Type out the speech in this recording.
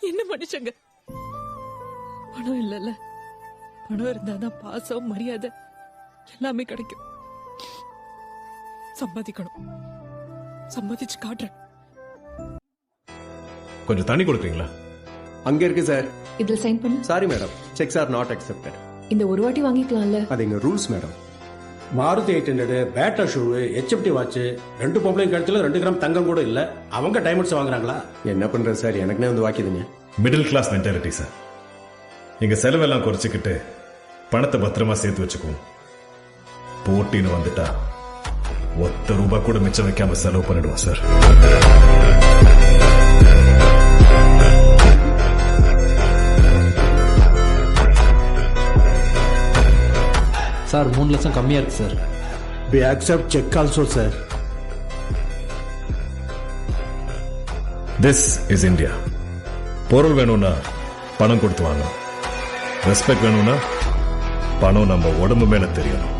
என்ன மனுஷங்க பணம் இல்லைல்ல. பணம் இருந்தாதான் பாசம் மரியாதை எல்லாமே கிடைக்கும். சம்பாதிக்கணும். சம்பாதிச்சு காட்டுறேன். கொஞ்சம் தண்ணி கொடுக்குறீங்களா? அங்க இருக்கு சார் இதுல சைன் பண்ணு. Sorry madam cheques are not accepted இந்த ஒரு வாட்டி வாங்கிக்கலாம்ல. அது எங்க rules madam Maruti eight hundred Bata shoe HFT watch ரெண்டு பொம்பளைங்க கழுத்துல ரெண்டு கிராம் தங்கம் கூட இல்ல. அவங்க டைமண்ட்ஸ் வாங்குறாங்களா? என்ன பண்றது சார்? எனக்குனே வந்து வாக்கிதுங்க. மிடில் கிளாஸ் மென்டாலிட்டி சார் எங்க செலவெல்லாம் குறைச்சிக்கிட்டு பணத்தை பத்திரமா சேர்த்து வச்சுக்குவோம். போட்டின்னு வந்துட்டா ஒத்த ரூபாய் கூட மிச்சம் வைக்காம செலவு பண்ணிடுவோம் சார் சார் மூணு லட்சம் கம்மியாக இருக்குது sir we accept cheque also sir this is India பொருள் வேணும்னா பணம் கொடுத்து வாங்கணும் ரெஸ்பெக்ட் வேணும்னா பணம் நம்ம உடம்பு மேல தெரியணும்